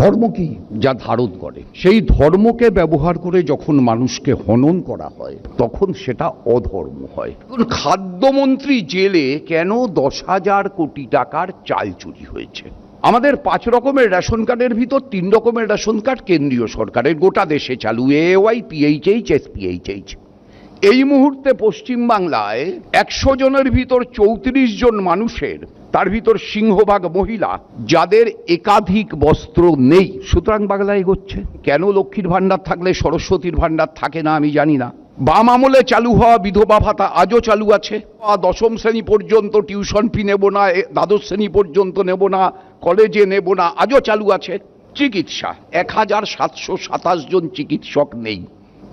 ধর্ম কি? যা ধারণ করে। সেই ধর্মকে ব্যবহার করে যখন মানুষকে হনন করা হয়, তখন সেটা অধর্ম হয়। খাদ্যমন্ত্রী জেলে কেন দশ হাজার কোটি টাকার চাল চুরি হয়েছে? আমাদের পাঁচ রকমের রেশন কার্ডের ভিতর তিন রকমের রেশন কার্ড কেন্দ্রীয় সরকারের, গোটা দেশে চালু, এ ওয়াই পিএইচএইচ এসপিএইচএইচ এই মুহূর্তে পশ্চিমবাংলায় একশো জনের ভিতর চৌত্রিশ জন মানুষের, তার ভিতর সিংহভাগ মহিলা, যাদের একাধিক বস্ত্র নেই। সুতরাং বাংলা এগোচ্ছে। কেন লক্ষ্মীর ভাণ্ডার থাকলে, সরস্বতীর ভাণ্ডার থাকে না আমি জানি না। বাম আমলে চালু হওয়া বিধবা ভাতা আজও চালু আছে। দশম শ্রেণি পর্যন্ত টিউশন ফি নেব না দ্বাদশ শ্রেণি পর্যন্ত নেব না, কলেজে নেব না, আজও চালু আছে। চিকিৎসা। এক হাজার সাতশো সাতাশ জন চিকিৎসক নেই।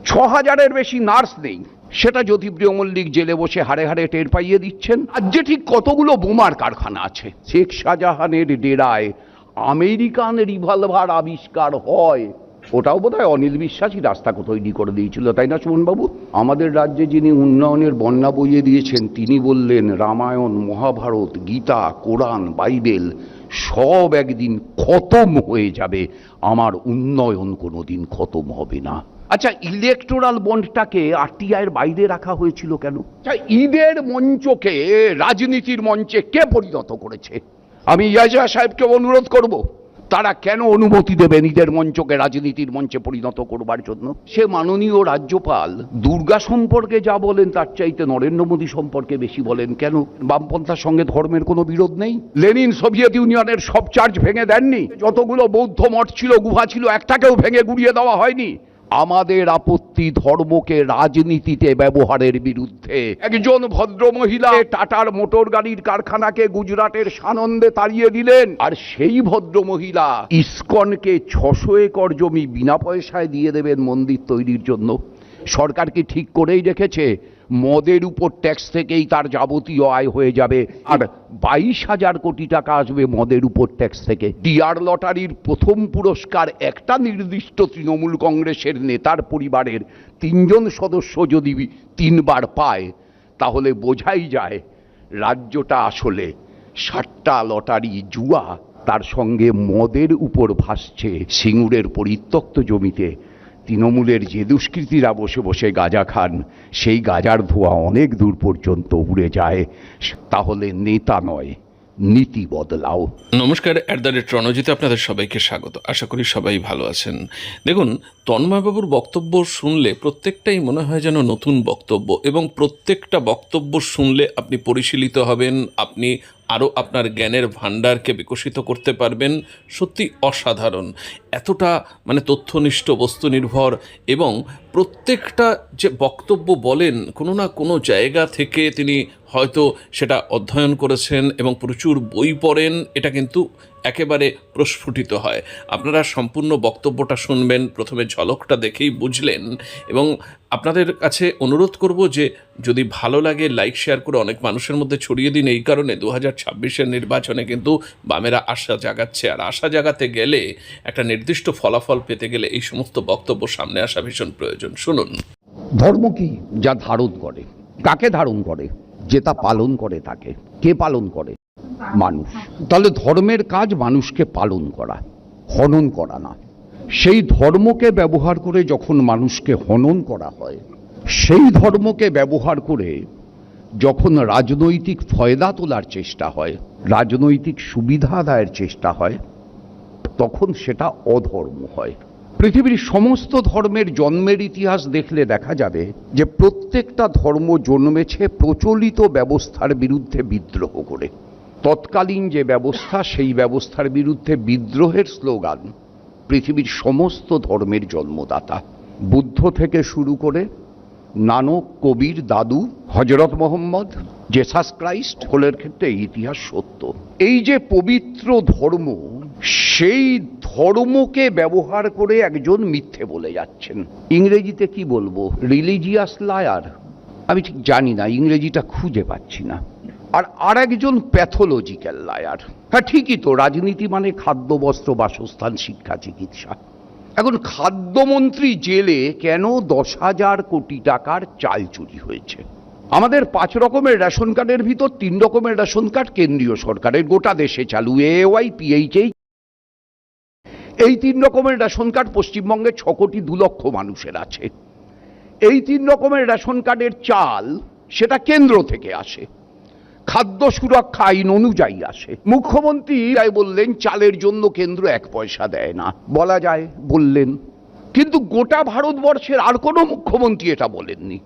ছ হাজারের বেশি নার্স নেই। সেটা জ্যোতিপ্রিয় মল্লিক জেলে বসে হাড়ে হাড়ে টের পাইয়ে দিচ্ছেন। রাজ্যে ঠিক কতগুলো বোমার কারখানা আছে? শেখ শাহজাহানের ডেরায় আমেরিকান রিভলভার আবিষ্কার হয়। ওটাও বোধহয় অনিল বিশ্বাসী রাস্তা তৈরি করে দিয়েছিল, তাই না সুমনবাবু? আমাদের রাজ্যে যিনি উন্নয়নের বন্যা বইয়ে দিয়েছেন, তিনি বললেন, রামায়ণ, মহাভারত, গীতা, কোরআন, বাইবেল, সব একদিন খতম হয়ে যাবে। আমার উন্নয়ন কোনোদিন খতম হবে না। আচ্ছা ইলেকটোরাল বন্ডটাকে আরটিআইয়ের বাইরে রাখা হয়েছিল কেন? আচ্ছা ঈদের মঞ্চকে রাজনীতির মঞ্চে কে পরিণত করেছে? আমি ইয়াজা সাহেবকে অনুরোধ করব তারা কেন অনুমতি দেবেন ঈদের মঞ্চকে রাজনীতির মঞ্চে পরিণত করবার জন্য? সে মাননীয় রাজ্যপাল দুর্গা সম্পর্কে যা বলেন তার চাইতে নরেন্দ্র মোদী সম্পর্কে বেশি বলেন। কেন? বামপন্থার সঙ্গে ধর্মের কোনো বিরোধ নেই? লেনিন সোভিয়েত ইউনিয়নের সব চার্চ ভেঙে দেননি? যতগুলো বৌদ্ধ মঠ ছিল গুহা ছিল একটাকেও ভেঙে গুড়িয়ে দেওয়া হয়নি? আমাদের আপত্তি ধর্মকে রাজনীতিতে ব্যবহারের বিরুদ্ধে। একজন ভদ্র মহিলা টাটার মোটর গাড়ির কারখানাকে গুজরাটের সানন্দে তাড়িয়ে দিলেন। আর সেই ভদ্র মহিলা ইস্কনকে ছশো একর জমি বিনা পয়সায় দিয়ে দেবেন মন্দির তৈরির জন্য। সরকার কি ঠিক করেই রেখেছে? মদের উপর ট্যাক্স থেকেই তার যাবতীয় আয় হয়ে যাবে। আর বাইশ হাজার কোটি টাকা আসবে মদের উপর ট্যাক্স থেকে। ডিআর লটারির প্রথম পুরস্কার একটা নির্দিষ্ট তৃণমূল কংগ্রেসের নেতার পরিবারের তিনজন সদস্য যদি তিনবার পায়, তাহলে বোঝাই যায় রাজ্যটা আসলে সাতটা লটারি জুয়া। তার সঙ্গে মদের উপর ভাসছে সিঙ্গুরের পরিত্যক্ত জমিতে। তৃণমূলের যে দুষ্কৃতীরা বসে বসে গাঁজা খান, সেই গাজার ধোঁয়া অনেক দূর পর্যন্ত উড়ে যায়। তাহলে নেতা নয়, নীতি বদলাও। নমস্কার অ্যাট দ্য রেট রণজিতে আপনাদের সবাইকে স্বাগত। আশা করি সবাই ভালো আছেন। দেখুন, তন্ময়বাবুর বক্তব্য শুনলে প্রত্যেকটাই মনে হয় যেন নতুন বক্তব্য এবং প্রত্যেকটা বক্তব্য শুনলে আপনি পরিশীলিত হবেন, আপনি আরও আপনার জ্ঞানের ভাণ্ডারকে বিকশিত করতে পারবেন। সত্যি অসাধারণ। এতটা মানে তথ্যনিষ্ঠ, বস্তুনির্ভর এবং প্রত্যেকটা যে বক্তব্য বলেন, কোনো না কোনো জায়গা থেকে তিনি হয়তো সেটা অধ্যয়ন করেছেন এবং প্রচুর বই পড়েন। এটা কিন্তু একেবারে প্রস্ফুটিত হয়। আপনারা সম্পূর্ণ বক্তব্যটা শুনবেন, প্রথমে ঝলকটা দেখেই বুঝলেন এবং আপনাদের কাছে অনুরোধ করব যে, যদি ভালো লাগে লাইক, শেয়ার করে অনেক মানুষের মধ্যে ছড়িয়ে দিন। এই কারণে দু হাজার ছাব্বিশের নির্বাচনে কিন্তু বামেরা আশা জাগাচ্ছে। আর আশা জাগাতে গেলে, একটা নির্দিষ্ট ফলাফল পেতে গেলে এই সমস্ত বক্তব্য সামনে আসা ভীষণ প্রয়োজন। শুনুন। ধর্ম কি? যা ধারণ করে। কাকে ধারণ করে? যে তা পালন করে তাকে কে পালন করে? মানুষ। তাহলে ধর্মের কাজ মানুষকে পালন করা, হনন করা না। সেই ধর্মকে ব্যবহার করে যখন মানুষকে হনন করা হয়, সেই ধর্মকে ব্যবহার করে যখন রাজনৈতিক ফয়দা তোলার চেষ্টা হয়, রাজনৈতিক সুবিধা আদায়ের চেষ্টা হয়, তখন সেটা অধর্ম হয়। পৃথিবীর সমস্ত ধর্মের জন্মের ইতিহাস দেখলে দেখা যাবে যে প্রত্যেকটা ধর্ম জন্মেছে প্রচলিত ব্যবস্থার বিরুদ্ধে বিদ্রোহ করে। তৎকালীন যে ব্যবস্থা, সেই ব্যবস্থার বিরুদ্ধে বিদ্রোহের স্লোগান, পৃথিবীর সমস্ত ধর্মের জন্মদাতা। বুদ্ধ থেকে শুরু করে নানক, কবির, দাদু, হজরত মোহাম্মদ, জেসাস ক্রাইস্ট, হোলের ক্ষেত্রে ইতিহাস সত্য। এই যে পবিত্র ধর্ম, সেই ধর্মকে ব্যবহার করে একজন মিথ্যে বলে যাচ্ছেন। ইংরেজিতে কি বলব? Religious liar. আমি ঠিক জানি না, ইংরেজিটা খুঁজে পাচ্ছি না। আর আরেকজন প্যাথোলজিক্যাল লায়ার। হ্যাঁ ঠিকই তো, রাজনীতি মানে খাদ্য, বস্ত্র, বাসস্থান, শিক্ষা, চিকিৎসা। এখন খাদ্যমন্ত্রী জেলে কেন দশ হাজার কোটি টাকার চাল চুরি হয়েছে? আমাদের পাঁচ রকমের রেশন কার্ডের ভিতর তিন রকমের রেশন কার্ড কেন্দ্রীয় সরকারের, গোটা দেশে চালু, এ ওয়াই পিএইচএই এই তিন রকমের রেশন কার্ড পশ্চিমবঙ্গে ছ কোটি দু লক্ষ মানুষের আছে। এই তিন রকমের রেশন কার্ডের চাল সেটা কেন্দ্র থেকে আসে। খাদ্য সুরক্ষা আইন অনুযায়ী আসে। মুখ্যমন্ত্রী তাই বললেন, চালের জন্য কেন্দ্র এক পয়সা দেয় না। বলা যায়, বললেন। কিন্তু গোটা ভারতবর্ষের আর কোনো মুখ্যমন্ত্রী এটা বলেননি।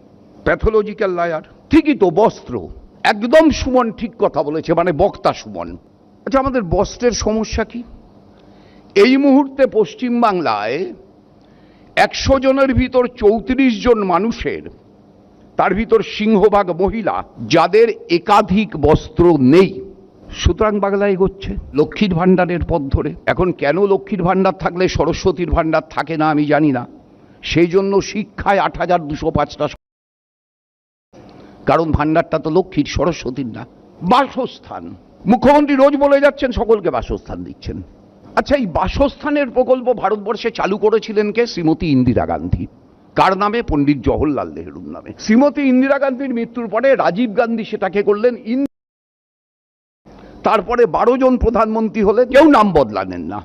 Pathological liar. ঠিকই তো, বস্ত্র। একদম সুমন ঠিক কথা বলেছে মানে বক্তা সুমন। আচ্ছা আমাদের বস্ত্রের সমস্যা কি? এই মুহূর্তে পশ্চিমবাংলায় একশো জনের ভিতর চৌত্রিশ জন মানুষের তার ভিতর সিংহভাগ মহিলা, যাদের একাধিক বস্ত্র নেই। সুতরাং বাংলা এগোচ্ছে লক্ষ্মীর ভাণ্ডারের পথ ধরে। এখন কেন লক্ষ্মীর ভাণ্ডার থাকলে সরস্বতীর ভাণ্ডার থাকে না আমি জানি না। সেই জন্য শিক্ষায় আট হাজার দুশো পাঁচটা কারণ ভাণ্ডারটা তো লক্ষ্মীর, সরস্বতীর না। বাসস্থান। মুখ্যমন্ত্রী রোজ বলে যাচ্ছেন, সকলকে বাসস্থান দিচ্ছেন। আচ্ছা এই বাসস্থানের প্রকল্প ভারতবর্ষে চালু করেছিলেন কে? শ্রীমতী ইন্দিরা গান্ধী। কার নামে? পণ্ডিত জওহরলাল নেহরুর নামে। শ্রীমতী ইন্দিরা গান্ধীর মৃত্যুর পরে রাজীব গান্ধী সেটাকে করলেন তারপরে বারো জন প্রধানমন্ত্রী হলেন। কেউ নাম বদলানেন না।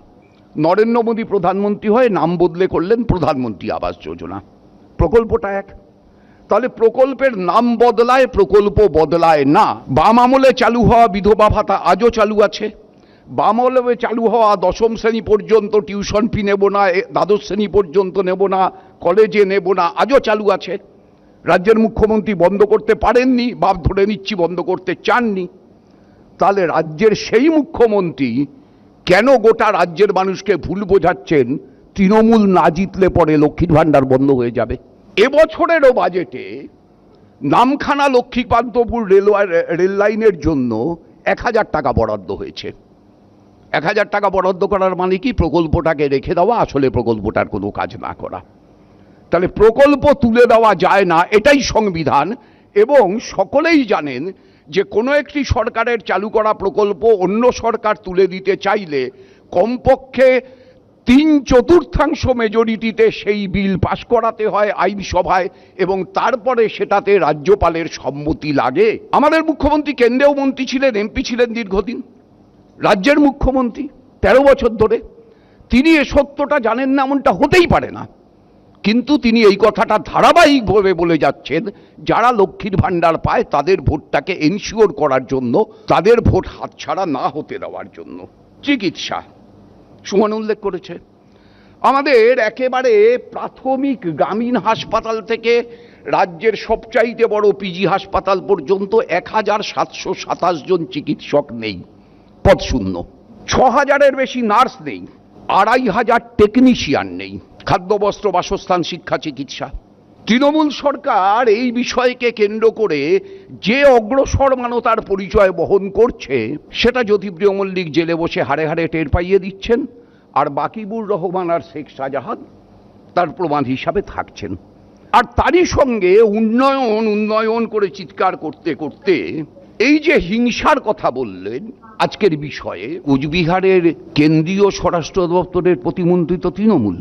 নরেন্দ্র মোদী প্রধানমন্ত্রী হয়ে নাম বদলে করলেন প্রধানমন্ত্রী আবাস যোজনা। প্রকল্পটা এক। তাহলে প্রকল্পের নাম বদলায়, প্রকল্প বদলায় না। বাম আমলে চালু হওয়া বিধবা ভাতা আজও চালু আছে। বাম আমলে চালু হওয়া দশম শ্রেণি পর্যন্ত টিউশন ফি নেব না দ্বাদশ শ্রেণি পর্যন্ত নেব না। কলেজে নেব না, আজও চালু আছে। রাজ্যের মুখ্যমন্ত্রী বন্ধ করতে পারেননি, বাপ ধরে নিচ্ছি বন্ধ করতে চাননি। তাহলে রাজ্যের সেই মুখ্যমন্ত্রী কেন গোটা রাজ্যের মানুষকে ভুল বোঝাচ্ছেন? তৃণমূল না জিতলে পরে লক্ষ্মীর ভাণ্ডার বন্ধ হয়ে যাবে। এবছরেরও বাজেটে নামখানা লক্ষ্মীকান্তপুর রেলওয়ে, রেল লাইনের জন্য এক হাজার টাকা বরাদ্দ হয়েছে। এক হাজার টাকা বরাদ্দ করার মানে কি? প্রকল্পটাকে রেখে দেওয়া, আসলে প্রকল্পটার কোনো কাজ না করা। তাহলে প্রকল্প তুলে দেওয়া যায় না, এটাই সংবিধান। এবং সকলেই জানেন যে কোনো একটি সরকারের চালু করা প্রকল্প অন্য সরকার তুলে দিতে চাইলে কমপক্ষে তিন চতুর্থাংশ মেজরিটিতে সেই বিল পাশ করাতে হয় আইনসভায় এবং তারপরে সেটাতে রাজ্যপালের সম্মতি লাগে। আমাদের মুখ্যমন্ত্রী কেন্দ্রীয় মন্ত্রী ছিলেন, এমপি ছিলেন দীর্ঘদিন। রাজ্যের মুখ্যমন্ত্রী, তেরো বছর ধরে। তিনি এ সত্যটা জানেন না, এমনটা হতেই পারে না। কিন্তু তিনি এই কথাটা ধারাবাহিকভাবে বলে যাচ্ছেন, যারা লক্ষ্মীর ভাণ্ডার পায় তাদের ভোটটাকে এনশিওর করার জন্য, তাদের ভোট হাতছাড়া না হতে দেওয়ার জন্য। চিকিৎসা। সুমন উল্লেখ করেছে, আমাদের একেবারে প্রাথমিক গ্রামীণ হাসপাতাল থেকে রাজ্যের সবচাইতে বড় পিজি হাসপাতাল পর্যন্ত এক হাজার সাতশো সাতাশ জন চিকিৎসক নেই পদ শূন্য ছ হাজারের বেশি নার্স নেই, আড়াই হাজার টেকনিশিয়ান নেই। খাদ্য, বস্ত্র, বাসস্থান, শিক্ষা, চিকিৎসা। তৃণমূল সরকার এই বিষয়কে কেন্দ্র করে যে অগ্রসর মানতার পরিচয় বহন করছে, সেটা জ্যোতিপ্রিয় মল্লিক জেলে বসে হাড়ে হাড়ে টের পাইয়ে দিচ্ছেন, আর বাকিবুর রহমান আর শেখ শাহজাহান তার প্রমাণ হিসাবে থাকছেন। আর তারই সঙ্গে উন্নয়ন উন্নয়ন করে চিৎকার করতে করতে এই যে হিংসার কথা বললেন, আজকের বিষয়ে কুচবিহারের কেন্দ্রীয় স্বরাষ্ট্র দপ্তরের প্রতিমন্ত্রী তো তৃণমূল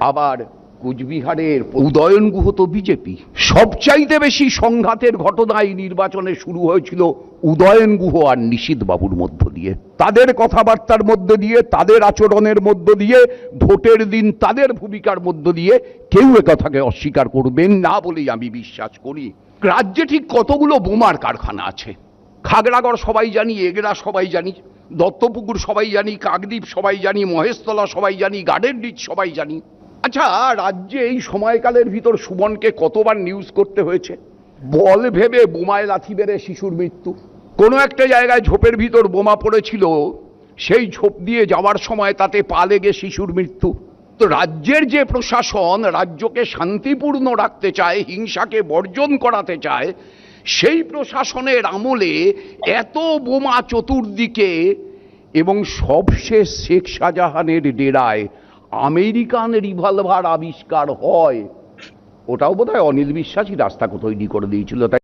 আবার কুচবিহারের উদয়ন গুহ তো বিজেপি। সবচাইতে বেশি সংঘাতের ঘটনা এই নির্বাচনে শুরু হয়েছিল উদয়ন গুহ আর নিশীত বাবুর মধ্য দিয়ে। তাদের কথাবার্তার মধ্য দিয়ে, তাদের আচরণের মধ্য দিয়ে, ভোটের দিন তাদের ভূমিকার মধ্য দিয়ে কেউ কথাকে অস্বীকার করবেন না বলেই আমি বিশ্বাস করি। রাজ্যে ঠিক কতগুলো বোমার কারখানা আছে? খাগড়াগড় সবাই জানি এগরা সবাই জানি দত্তপুকুর সবাই জানি, কাকদ্বীপ সবাই জানি, মহেশতলা সবাই জানি, গার্ডেন রিচ সবাই জানি। আচ্ছা রাজ্যে এই সময়কালের ভিতর সুমনকে কতবার নিউজ করতে হয়েছে? বল ভেবে বোমায় লাথি বেড়ে শিশুর মৃত্যু। কোনো একটা জায়গায় ঝোপের ভিতর বোমা পড়েছিল, সেই ঝোপ দিয়ে যাওয়ার সময় তাতে পা লেগে শিশুর মৃত্যু। তো রাজ্যের যে প্রশাসন রাজ্যকে শান্তিপূর্ণ রাখতে চায়, হিংসাকে বর্জন করাতে চায় সেই প্রশাসনের আমলে এত বোমা চতুর্দিকে এবং সবশেষ শেখ শাহজাহানের ডেরায় আমেরিকান রিভলভার আবিষ্কার হয়, ওটাও বোধহয় অনিল বিশ্বাসী রাস্তা তৈরি করে দিয়েছিল, তাই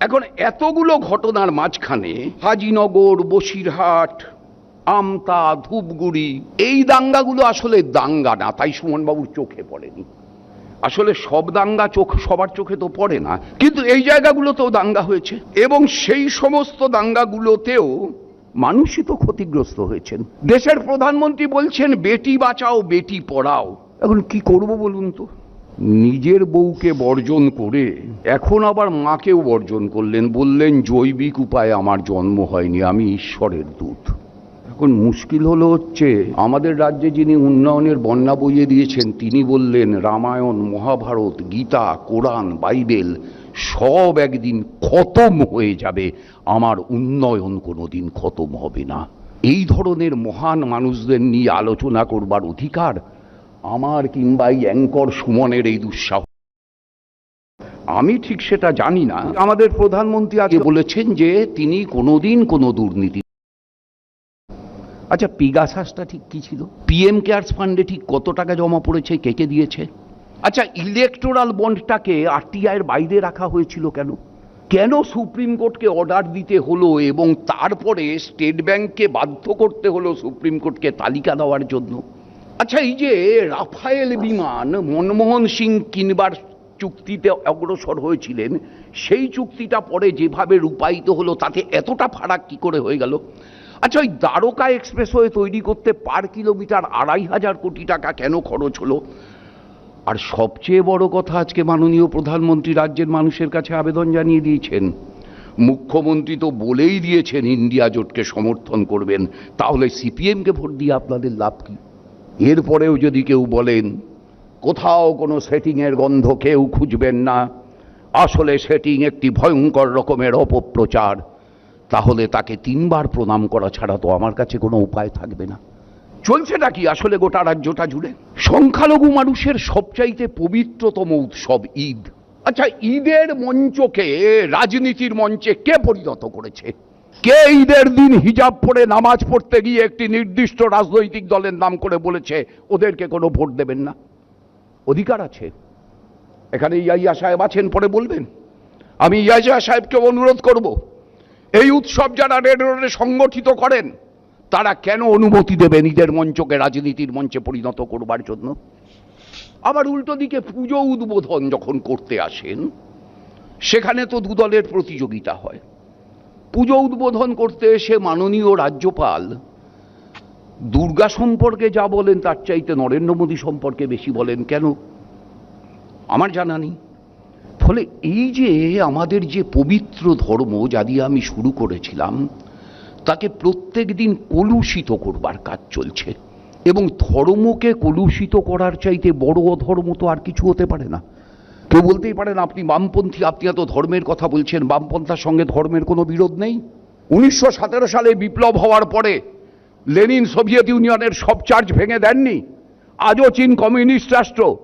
এখন এতগুলো ঘটনার মাঝখানে হাজিনগর, বসিরহাট, আমতা, ধূপগুড়ি, এই দাঙ্গাগুলো আসলে দাঙ্গা না, তাই সুমনবাবুর চোখে পড়েনি। আসলে সব দাঙ্গা চোখ, সবার চোখে তো পড়ে না, কিন্তু এই জায়গাগুলোতেও দাঙ্গা হয়েছে। এবং সেই সমস্ত দাঙ্গাগুলোতেও মানুষই তো ক্ষতিগ্রস্ত হয়েছেন। দেশের প্রধানমন্ত্রী বলছেন, বেটি বাঁচাও, বেটি পড়াও। এখন কি করব বলুন তো? নিজের বউকে বর্জন করে এখন আবার মাকেও বর্জন করলেন, বললেন, জৈবিক উপায়ে আমার জন্ম হয়নি, আমি ঈশ্বরের দূত। এখন মুশকিল হলো হচ্ছে আমাদের রাজ্যে যিনি উন্নয়নের বন্যা বইয়ে দিয়েছেন তিনি বললেন রামায়ণ মহাভারত গীতা কোরআন বাইবেল সব একদিন খতম হয়ে যাবে। আমার উন্নয়ন কোনোদিন খতম হবে না। এই ধরনের মহান মানুষদের নিয়ে আলোচনা করবার অধিকার আমার কিংবা এই অ্যাঙ্কর সুমনের এই দুঃসাহ আমি ঠিক সেটা জানি না। আমাদের প্রধানমন্ত্রী আগে বলেছেন যে তিনি কোনোদিন কোনো দুর্নীতি আচ্ছা পিগাসাসটা ঠিক কি ছিল? পিএম কেয়ার্স ফান্ডে ঠিক কত টাকা জমা পড়েছে? কে কে দিয়েছে? আচ্ছা ইলেকটোরাল বন্ডটাকে আরটিআইয়ের বাইরে রাখা হয়েছিল কেন? কেন সুপ্রিম কোর্টকে অর্ডার দিতে হলো এবং তারপরে স্টেট ব্যাংককে বাধ্য করতে হলো সুপ্রিম কোর্টকে তালিকা দেওয়ার জন্য? আচ্ছা এই যে রাফায়েল বিমান মনমোহন সিং কিনবার চুক্তিতে অগ্রসর হয়েছিলেন, সেই চুক্তিটা পরে যেভাবে রূপায়িত হলো, তাতে এতটা ফারাক কি করে হয়ে গেল? আচ্ছা ওই দ্বারকা এক্সপ্রেসওয়ে তৈরি করতে পার কিলোমিটার আড়াই হাজার কোটি টাকা কেন খরচ হলো? আর সবচেয়ে বড় কথা আজকে মাননীয় প্রধানমন্ত্রী রাজ্যের মানুষের কাছে আবেদন জানিয়ে দিয়েছেন। মুখ্যমন্ত্রী তো বলেই দিয়েছেন ইন্ডিয়া জোটকে সমর্থন করবেন। তাহলে সিপিএমকে ভোট দিয়ে আপনাদের লাভ কি? এরপরেও যদি কেউ বলেন, কোথাও কোনো সেটিংয়ের গন্ধ কেউ খুঁজবেন না। আসলে সেটিং একটি ভয়ঙ্কর রকমের অপপ্রচার। তাহলে তাকে তিনবার প্রণাম করা ছাড়া তো আমার কাছে কোনো উপায় থাকবে না। চলছেটা কি আসলে গোটা রাজ্যটা জুড়ে? সংখ্যালঘু মানুষের সবচাইতে পবিত্রতম উৎসব ঈদ। আচ্ছা ঈদের মঞ্চকে, রাজনীতির মঞ্চে কে পরিণত করেছে? কে ঈদের দিন হিজাব পরে নামাজ পড়তে গিয়ে একটি নির্দিষ্ট রাজনৈতিক দলের নাম করে বলেছে, ওদেরকে কোনো ভোট দেবেন না? অধিকার আছে। এখানে ইয়াইয়া সাহেব আছেন পরে বলবেন। আমি ইয়াইয়া সাহেবকে অনুরোধ করব। এই উৎসব যারা রেড রোডে সংগঠিত করেন, তারা কেন অনুমতি দেবেন নিজের মঞ্চকে রাজনীতির মঞ্চে পরিণত করবার জন্য? আবার উল্টো দিকে পুজো উদ্বোধন যখন করতে আসেন, সেখানে তো দুদলের প্রতিযোগিতা হয়। পুজো উদ্বোধন করতে এসে মাননীয় রাজ্যপাল দুর্গা সম্পর্কে যা বলেন, তার চাইতে নরেন্দ্র মোদী সম্পর্কে বেশি বলেন কেন? আমার জানা নেই। ফলে এই যে আমাদের যে পবিত্র ধর্ম যা দিয়ে আমি শুরু করেছিলাম, তাকে প্রত্যেক দিন কলুষিত করবার কাজ চলছে। এবং ধর্মকে কলুষিত করার চাইতে বড় অধর্ম তো আর কিছু হতে পারে না। কেউ বলতেই পারেন, আপনি বামপন্থী, আপনি এত ধর্মের কথা বলছেন, বামপন্থার সঙ্গে ধর্মের কোনো বিরোধ নেই? উনিশশো সতেরো সালে বিপ্লব হওয়ার পরে লেনিন সোভিয়েত ইউনিয়নের সব চার্জ ভেঙে দেননি। আজও চীন কমিউনিস্ট রাষ্ট্র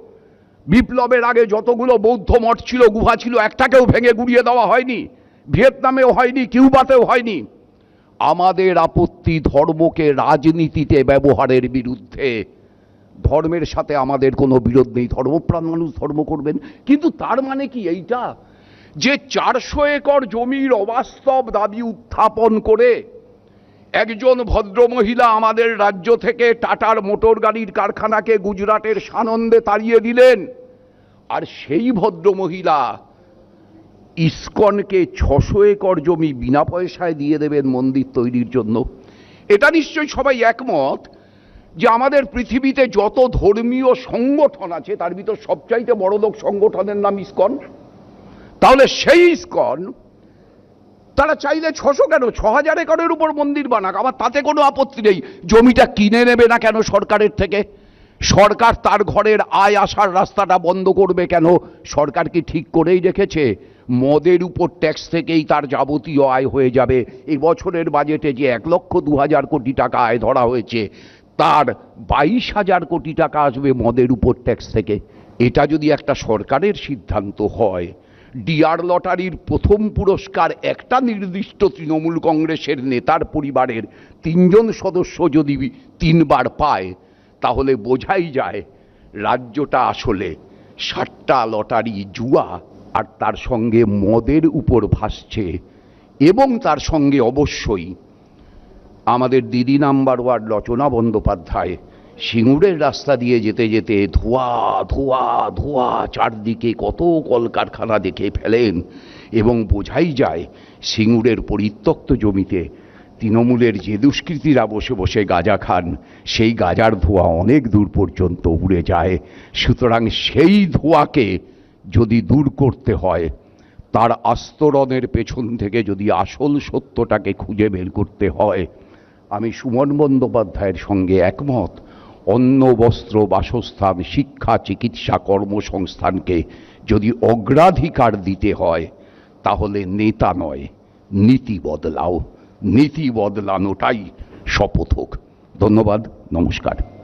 বিপ্লবের আগে যতগুলো বৌদ্ধ মঠ ছিল, গুহা ছিল, একটাকেও ভেঙে গুড়িয়ে দেওয়া হয়নি। ভিয়েতনামেও হয়নি, কিউবাতেও হয়নি। আমাদের আপত্তি ধর্মকে রাজনীতিতে ব্যবহারের বিরুদ্ধে। ধর্মের সাথে আমাদের কোনো বিরোধ নেই। ধর্মপ্রাণ মানুষ ধর্ম করবেন। কিন্তু তার মানে কি এইটা? যে চারশো একর জমির অবাস্তব দাবি উত্থাপন করে একজন ভদ্রমহিলা আমাদের রাজ্য থেকে টাটার মোটর গাড়ির কারখানাকে গুজরাটের সানন্দে তাড়িয়ে দিলেন। আর সেই ভদ্রমহিলা ইস্কনকে ছশো একর জমি বিনা পয়সায় দিয়ে দেবেন মন্দির তৈরির জন্য। এটা নিশ্চয়ই সবাই একমত যে আমাদের পৃথিবীতে যত ধর্মীয় সংগঠন আছে, তার ভিতর সবচাইতে বড় লোক সংগঠনের নাম ইস্কন। তাহলে সেই ইস্কন তারা চাইলে ছশো কেন? ছ হাজার একরের উপর মন্দির বানাক। আবার তাতে কোনো আপত্তি নেই। জমিটা কিনে নেবে না কেন সরকারের থেকে? সরকার তার ঘরের আয় আসার রাস্তাটা বন্ধ করবে কেন? সরকার কি ঠিক করেই রেখেছে? মদের উপর ট্যাক্স থেকেই তার যাবতীয় আয় হয়ে যাবে। এই বছরের বাজেটে যে এক লক্ষ দু হাজার কোটি টাকা আয় ধরা হয়েছে, তার বাইশ হাজার কোটি টাকা আসবে মদের উপর ট্যাক্স থেকে। এটা যদি একটা সরকারের সিদ্ধান্ত হয় ডিআর লটারির প্রথম পুরস্কার একটা নির্দিষ্ট তৃণমূল কংগ্রেসের নেতার পরিবারের তিনজন সদস্য যদি তিনবার পায়, তাহলে বোঝাই যায় রাজ্যটা আসলে সাতটা লটারি জুয়া আর তার সঙ্গে মদের উপর ভাসছে। এবং তার সঙ্গে অবশ্যই আমাদের দিদি নাম্বার ওয়ার্ড রচনা বন্দ্যোপাধ্যায় সিঙ্গুরের রাস্তা দিয়ে যেতে যেতে ধোঁয়া ধোঁয়া ধোঁয়া চারদিকে কত কলকারখানা দেখে ফেলেন। এবং বোঝাই যায়, সিঙ্গুরের পরিত্যক্ত জমিতে তৃণমূলের যে দুষ্কৃতীরা বসে বসে গাঁজা খান, সেই গাজার ধোঁয়া অনেক দূর পর্যন্ত উড়ে যায়। সুতরাং সেই ধোঁয়াকে যদি দূর করতে হয়, তার আস্তরণের পেছন থেকে যদি আসল সত্যটাকে খুঁজে বের করতে হয়, আমি সুমন বন্দ্যোপাধ্যায়ের সঙ্গে একমত। অন্ন বস্ত্র বাসস্থান, শিক্ষা, চিকিৎসা কর্মসংস্থানকে যদি অগ্রাধিকার দিতে হয়, তাহলে নেতা নয়, নীতি বদলাও। নীতি বদলানোটাই শপথ হোক। ধন্যবাদ, নমস্কার।